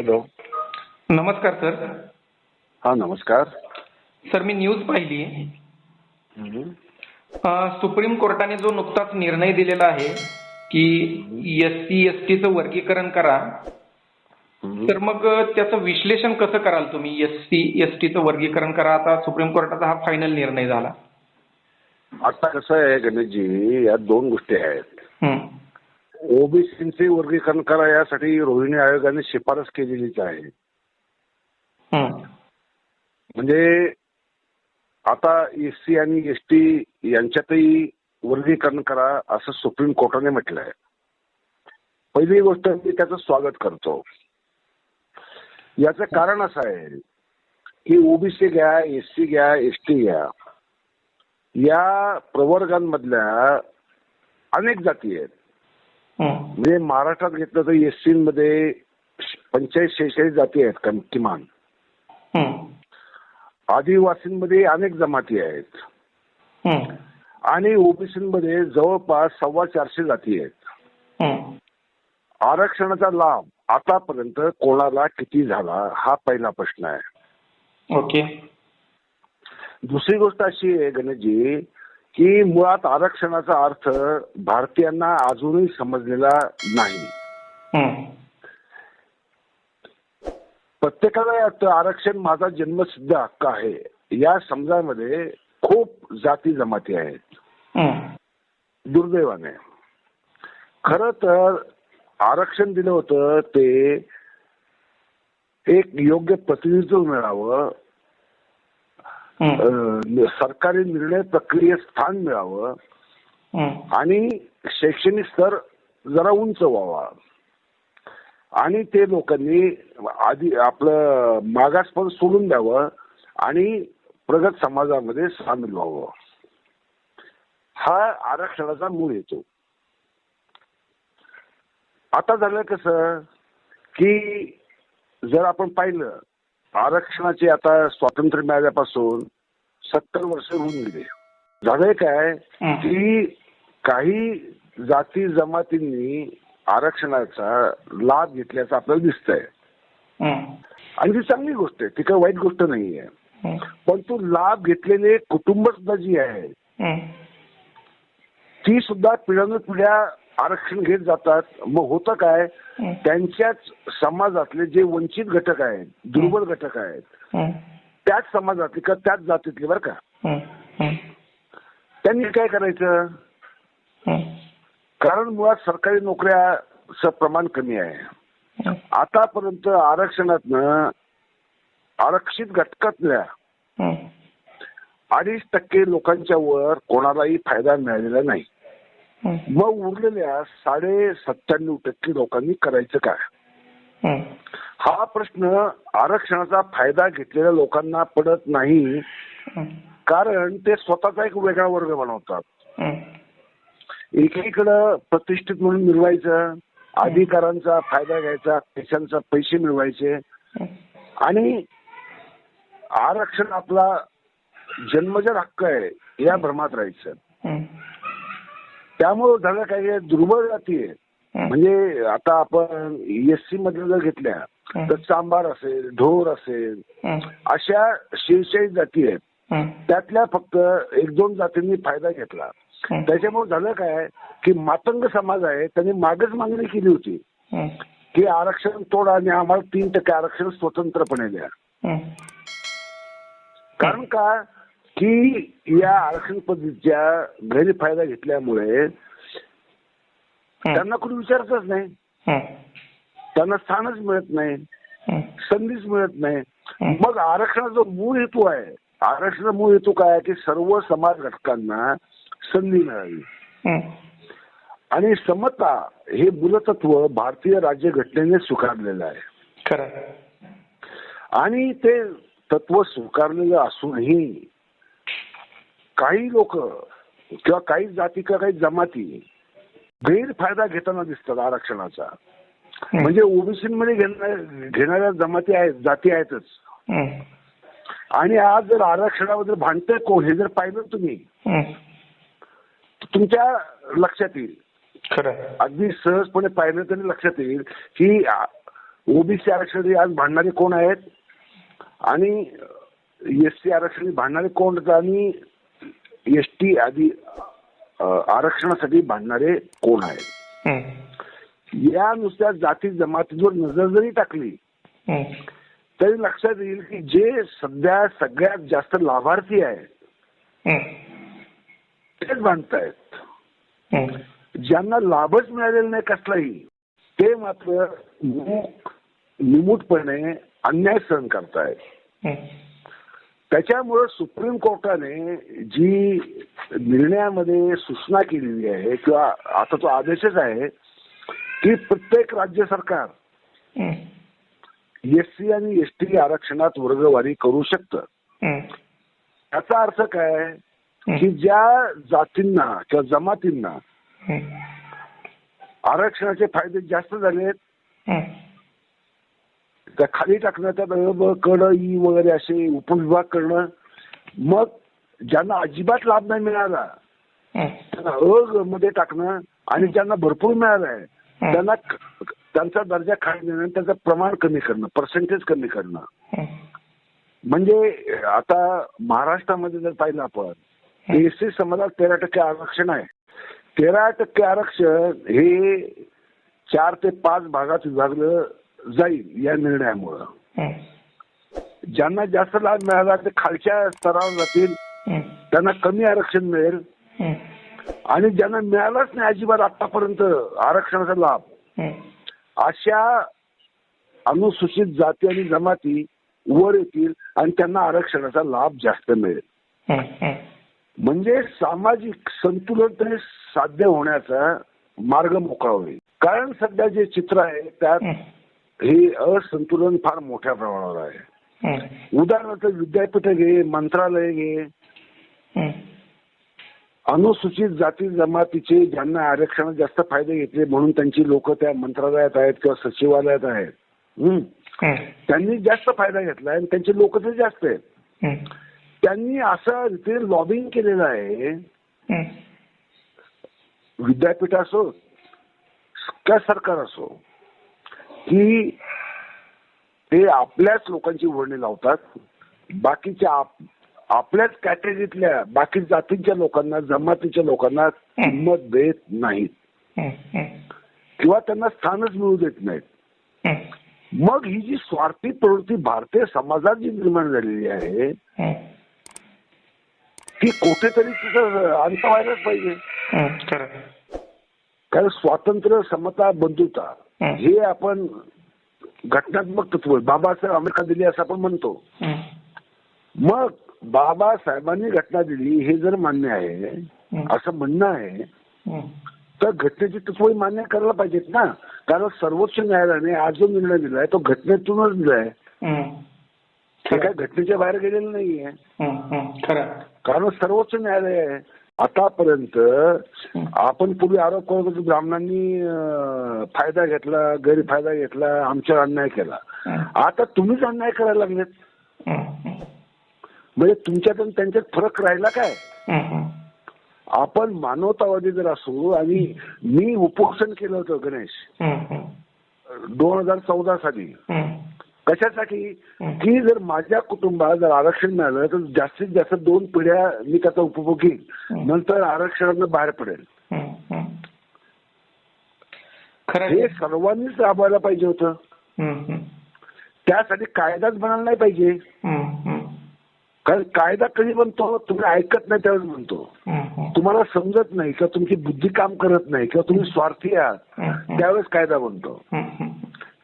Hello. नमस्कार sir. हा नमस्कार. सर मी न्यूज पाहिली. सुप्रीम कोर्टाने जो नुकताच निर्णय दिलेला आहे की एस सी एस टीचं वर्गीकरण करा. तर मग त्याचं विश्लेषण कसं कराल तुम्ही? एस सी एस टीचं वर्गीकरण करा. आता सुप्रीम कोर्टाचा हा फायनल निर्णय झाला. आता कसं आहे गणेशजी या दोन गोष्टी आहेत. ओबीसीचे वर्गीकरण करा यासाठी रोहिणी आयोगाने शिफारस केलेलीच आहे. म्हणजे आता एस सी आणि एस टी यांच्यातही वर्गीकरण करा असं सुप्रीम कोर्टाने म्हटलंय पहिली गोष्ट मी त्याचं स्वागत करतो याचं कारण असं आहे की ओबीसी घ्या एस सी घ्या एस टी घ्या या प्रवर्गांमधल्या अनेक जाती आहेत. म्हणजे महाराष्ट्रात घेतलं तर एस सी मध्ये पंचेचाळीस शेहेचाळीस जाती आहेत कम- किमान. आदिवासींमध्ये अनेक जमाती आहेत. आणि ओबीसीमध्ये जवळपास सव्वा चारशे जाती आहेत. आरक्षणाचा लाभ आतापर्यंत कोणाला किती झाला हा पहिला प्रश्न आहे ओके दुसरी गोष्ट अशी आहे गणेशजी की मुळात आरक्षणाचा अर्थ भारतीयांना अजूनही समजलेला नाही. प्रत्येकाला आरक्षण माझा जन्मसिद्ध हक्क आहे या समजामध्ये खूप जाती जमाती आहेत. दुर्दैवाने खर तर आरक्षण दिलं होतं ते एक योग्य प्रतिनिधित्व मिळावं सरकारी निर्णय प्रक्रियेत स्थान मिळावं. आणि शैक्षणिक स्तर जरा उंच व्हावा. आणि ते लोकांनी आधी आपलं मागासपण सोडून द्यावं आणि प्रगत समाजामध्ये सामील व्हावं. हा आरक्षणाचा मूळ येतो आता झालं कसं की जर आपण पाहिलं आरक्षणाचे आता स्वातंत्र्य मिळाल्यापासून सत्तर वर्ष होऊन गेले झालंय काय. की काही जाती जमातींनी आरक्षणाचा लाभ घेतल्याचं आपल्याला दिसतंय हम्म. आणि ती चांगली गोष्ट आहे ती काही वाईट गोष्ट नाहीये. पण तो लाभ घेतलेले कुटुंब सुद्धा जी आहे. ती सुद्धा पिढ्यानुपिढ्या आरक्षण घेत जातात मग होतं काय. त्यांच्याच समाजातले जे वंचित घटक आहेत दुर्बल घटक आहेत. त्याच समाजातले का त्याच जातीतले बरं का. त्यांनी काय करायचं. कारण मुळात सरकारी नोकऱ्याचं प्रमाण कमी आहे. आतापर्यंत आरक्षणातनं आरक्षित घटकातल्या. अडीच टक्के लोकांच्या वर कोणालाही फायदा मिळालेला नाही. मग उरलेल्या साडे सत्त्याण्णव टक्के लोकांनी करायचं काय. हा. प्रश्न आरक्षणाचा फायदा घेतलेल्या लोकांना पडत नाही. कारण ते स्वतःचा एक वेगळा वर्ग बनवतात. एकीकडं प्रतिष्ठित म्हणून मिळवायचं अधिकारांचा फायदा घ्यायचा पैशांचा पैसे मिळवायचे. आणि आरक्षण आपला जन्मजर हक्क आहे या भ्रमात राहायचं. त्यामुळे झालं काय दुर्बळ जाती आहे. म्हणजे आता आपण एस सी मध्ये जर घेतल्या तर चांभार असेल ढोर असेल. अशा शेहेचाळीस जाती आहेत. त्यातल्या फक्त एक दोन जातींनी फायदा घेतला. त्याच्यामुळे झालं काय की मातंग समाज आहे त्यांनी मागच मागणी केली होती. की आरक्षण तोडा आणि आम्हाला तीन टक्के आरक्षण स्वतंत्रपणे द्या. कारण का की या आरक्षण पद्धतीच्या गैरफायदा घेतल्यामुळे त्यांना कोणी विचारतच नाही. त्यांना स्थानच मिळत नाही. संधीच मिळत नाही. मग आरक्षणाचा मूळ हेतू आहे आरक्षणाचा मूळ हेतू काय आहे की सर्व समाज घटकांना संधी मिळावी. आणि समता हे मूलतत्व भारतीय राज्यघटनेने स्वीकारलेलं आहे खरं आहे. आणि ते तत्व स्वीकारलेलं असूनही काही लोक किंवा काही जाती किंवा काही जमाती गैरफायदा घेताना दिसतात आरक्षणाचा. म्हणजे ओबीसीमध्ये घेणाऱ्या घेणाऱ्या जमाती आहेत जाती आहेतच. आणि आज जर आरक्षणाबद्दल भांडतंय कोण हे जर पाहिलं तुम्ही तुमच्या लक्षात येईल. अगदी सहजपणे पाहिलं तरी लक्षात येईल की ओबीसी आरक्षण आज भांडणारे कोण आहेत आणि एस सी आरक्षण भांडणारे कोण आणि एस टी आदी अ, आरक्षणासाठी भांडणारे कोण आहेत. या नुसत्या जाती जमातीवर नजर जरी टाकली. तरी लक्षात येईल की जे सध्या सगळ्यात जास्त लाभार्थी आहेत. तेच भांडतायत. ज्यांना लाभच मिळालेला नाही कसलाही ते मात्र निमूटपणे अन्याय सहन करतायत. त्याच्यामुळे सुप्रीम कोर्टाने जी निर्णयामध्ये सूचना केलेली आहे किंवा आता तो आदेशच आहे की प्रत्येक राज्य सरकार हम्म. एस सी आणि एस टी आरक्षणात वर्गवारी करू शकतं. याचा अर्थ काय की. ज्या जातींना किंवा जमातींना. आरक्षणाचे फायदे जास्त झालेत. त्या खाली टाकण्यात ब कड ई वगैरे असे उपविभाग करणं. मग ज्यांना अजिबात लाभ नाही मिळाला. त्यांना अ मध्ये टाकणं आणि ज्यांना भरपूर मिळालं आहे त्यांना त्यांचा दर्जा खाली देणं त्याचं प्रमाण कमी करणं पर्सेंटेज कमी करणं. म्हणजे आता महाराष्ट्रामध्ये जर पाहिलं आपण एससी समाजात तेरा टक्के आरक्षण आहे. तेरा टक्के आरक्षण हे चार ते पाच भागात विभागलं जाईल या निर्णयामुळं. ज्यांना जास्त लाभ मिळाला ते खालच्या स्तरावर जातील. त्यांना कमी आरक्षण मिळेल. आणि ज्यांना मिळालाच नाही अजिबात आतापर्यंत आरक्षणाचा लाभ अशा अनुसूचित जाती आणि जमाती वर येतील आणि त्यांना आरक्षणाचा लाभ जास्त मिळेल. म्हणजे सामाजिक संतुलन तरी साध्य होण्याचा मार्ग मोकळा होईल. कारण सध्या जे चित्र आहे त्यात हे असंतुलन फार मोठ्या प्रमाणावर आहे. उदाहरणार्थ विद्यापीठ घे मंत्रालय घे. अनुसूचित जाती जमातीचे ज्यांना आरक्षणात जास्त फायदे घेतले म्हणून त्यांची लोक त्या मंत्रालयात आहेत किंवा सचिवालयात आहेत. त्यांनी जास्त फायदा घेतला आणि त्यांचे लोक तर जास्त आहेत. त्यांनी असं रीतीने लॉबिंग केलेलं आहे. विद्यापीठ असो का सरकार असो की ते आपल्याच लोकांची वर्णी लावतात बाकीच्या आप- आपल्याच कॅटेगरीतल्या बाकी जातींच्या लोकांना जमातीच्या लोकांना किंमत देत नाहीत. किंवा त्यांना स्थानच मिळू देत नाहीत. मग ही जी स्वार्थी प्रवृत्ती भारतीय समाजात जी निर्माण झालेली आहे. ती कुठेतरी तिथं अंत व्हायलाच पाहिजे. कारण स्वातंत्र्य समता बंधुता हे आपण घटनात्मक तत्व. बाबासाहेब आंबेडकर दिली असं आपण म्हणतो. मग बाबासाहेबांनी घटना दिली हे जर मान्य आहे. असं म्हणणं आहे. तर घटनेची तत्व मान्य करायला पाहिजेत ना कारण सर्वोच्च न्यायालयाने आज जो निर्णय दिलाय तो घटनेतूनच दिलाय. ते काय घटनेच्या बाहेर गेलेलं नाहीये. कारण सर्वोच्च न्यायालय आहे आतापर्यंत आपण पूर्वी आरोप करत होतो ब्राह्मणांनी फायदा घेतला गैरफायदा घेतला आमच्यावर अन्याय केला. आता तुम्हीच अन्याय करायला लागलेत. म्हणजे तुमच्यात आणि त्यांच्यात फरक राहिला काय. आपण मानवतावादी जर असू आणि मी उपोषण केलं होतं गणेश. दोन हजार चौदा साली. कशासाठी. की जर माझ्या कुटुंबाला जर आरक्षण मिळालं तर जास्तीत जास्त दोन पिढ्या मी त्याचा उपभोग घेईन. नंतर आरक्षणानं बाहेर पडेल हे. सर्वांनीच राबवायला पाहिजे होतं. त्यासाठी कायदाच बनायला नाही पाहिजे. कारण कायदा कधी बनतो तुम्ही ऐकत नाही त्यावेळेस बनतो. तुम्हाला समजत नाही किंवा तुमची बुद्धी काम करत नाही किंवा तुम्ही स्वार्थी आहात. त्यावेळेस कायदा बनतो.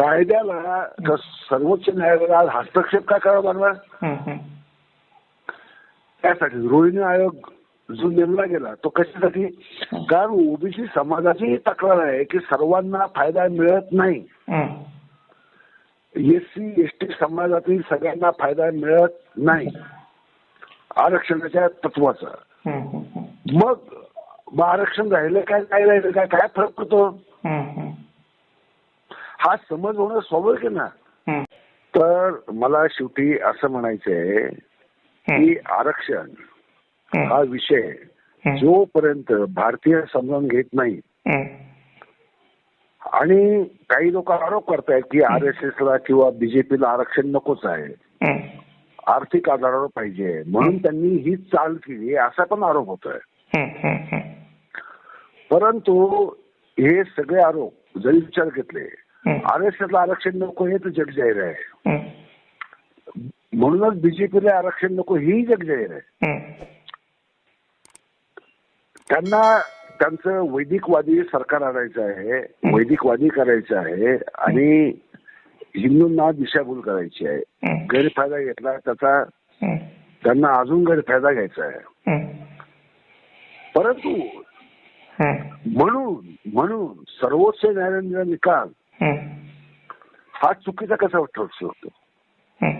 कायद्याला सर्वोच्च न्यायालयाला आज हस्तक्षेप का करावा लागला. त्यासाठी रोहिणी आयोग जो नेमला गेला तो कशासाठी कारण ओबीसी समाजाची ही तक्रार आहे की सर्वांना फायदा मिळत नाही हम्म. एस सी एस टी समाजातील सगळ्यांना फायदा मिळत नाही आरक्षणाच्या तत्वाचा. मग मग आरक्षण राहिलं काय काय राहिलं काय काय फरक पडतो. हा समज होणं स्वाभाविक आहे ना. तर मला शेवटी असं म्हणायचंय की आरक्षण हा विषय जोपर्यंत भारतीय समजून घेत नाही. आणि काही लोक आरोप करतायत की आर एस एस ला किंवा बीजेपीला आरक्षण नकोच आहे. आर्थिक आधारावर पाहिजे. म्हणून त्यांनी ही चाल केली असा पण आरोप होतोय. परंतु हे सगळे आरोप जरी विचार घेतले हं. आर एस एस ला आरक्षण नको हे तर जग जाहीर आहे. म्हणूनच बीजेपीला आरक्षण नको ही जग जाहीर आहे. त्यांना त्यांचं वैदिकवादी सरकार आणायचं आहे वैदिकवादी करायचं आहे आणि हिंदूंना दिशाभूल करायची आहे. गैरफायदा घेतला त्याचा. त्यांना अजून गैरफायदा घ्यायचा आहे. परंतु. म्हणून म्हणून सर्वोच्च न्यायालयाचा निकाल हं. चुकीचा कसा ठरू शकतो.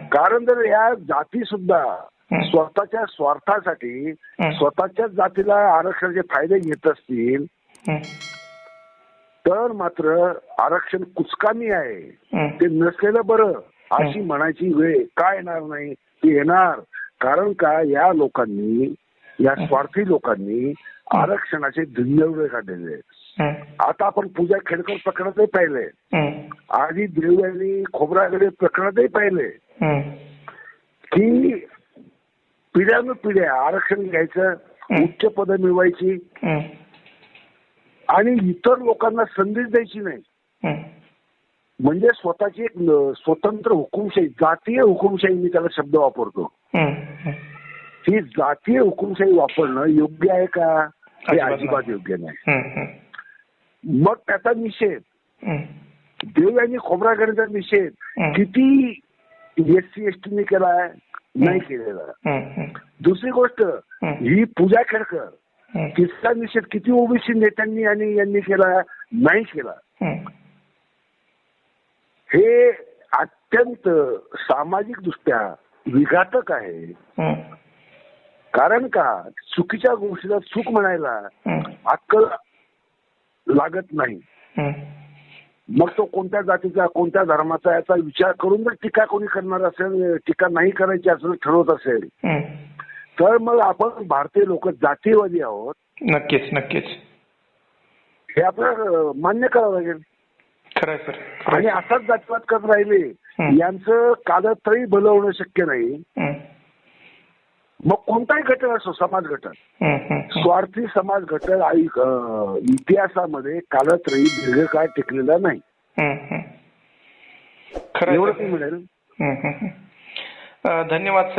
कारण जर या जाती सुद्धा. स्वतःच्या स्वार्थासाठी. स्वतःच्याच जातीला आरक्षणाचे फायदे घेत असतील. तर मात्र आरक्षण कुचकामी आहे. ते नसलेलं बरं अशी म्हणायची वेळ का येणार नाही ती येणार कारण का या लोकांनी या स्वार्थी लोकांनी आरक्षणाचे धिंडवडे काढलेले आहेत. आता आपण पूजा खेडकर प्रकरणातही पाहिले हं. आधी देव यांनी खोबरागडे प्रकरणातही पाहिले हं. की पिढ्यानं पिढ्या आरक्षण घ्यायचं उच्च पद मिळवायची. आणि इतर लोकांना संधी द्यायची नाही. म्हणजे स्वतःची एक स्वतंत्र हुकुमशाही जातीय हुकुमशाही मी त्याला शब्द वापरतो हं. जातीय हुकुमशाही वापरणं योग्य आहे का हे अजिबात. योग्य नाही. मग त्याचा निषेध. देव यांनी खोबरागडीचा निषेध. किती एस सी एस टीने केलाय नाही केलेला. दुसरी गोष्ट हं. पूजा खेडकर. तिचा निषेध किती ओबीसी नेत्यांनी आणि यांनी केला नाही केला हं. अत्यंत सामाजिक दृष्ट्या विघातक आहे हं. कारण का चुकीच्या गोष्टीला चूक म्हणायला. अक्कल लागत नाही. मग तो कोणत्या जातीचा कोणत्या धर्माचा याचा विचार करून जर टीका कोणी करणार असेल टीका नाही करायची असं ठरवत असेल. तर मग आपण भारतीय लोक जातीयवादी आहोत नक्कीच नक्कीच हे आपल्याला मान्य करावं लागेल खरंय सर आणि असाच जातीवाद करत राहिले. यांचं कालत्रही भलं होणं शक्य नाही. मग कोणताही घटक असो समाज घटक. स्वार्थी समाज घटक इतिहासामध्ये कालत्रही दीर्घकाळ टिकलेला नाही एवढं सर. मी म्हणेल. अं, धन्यवाद सर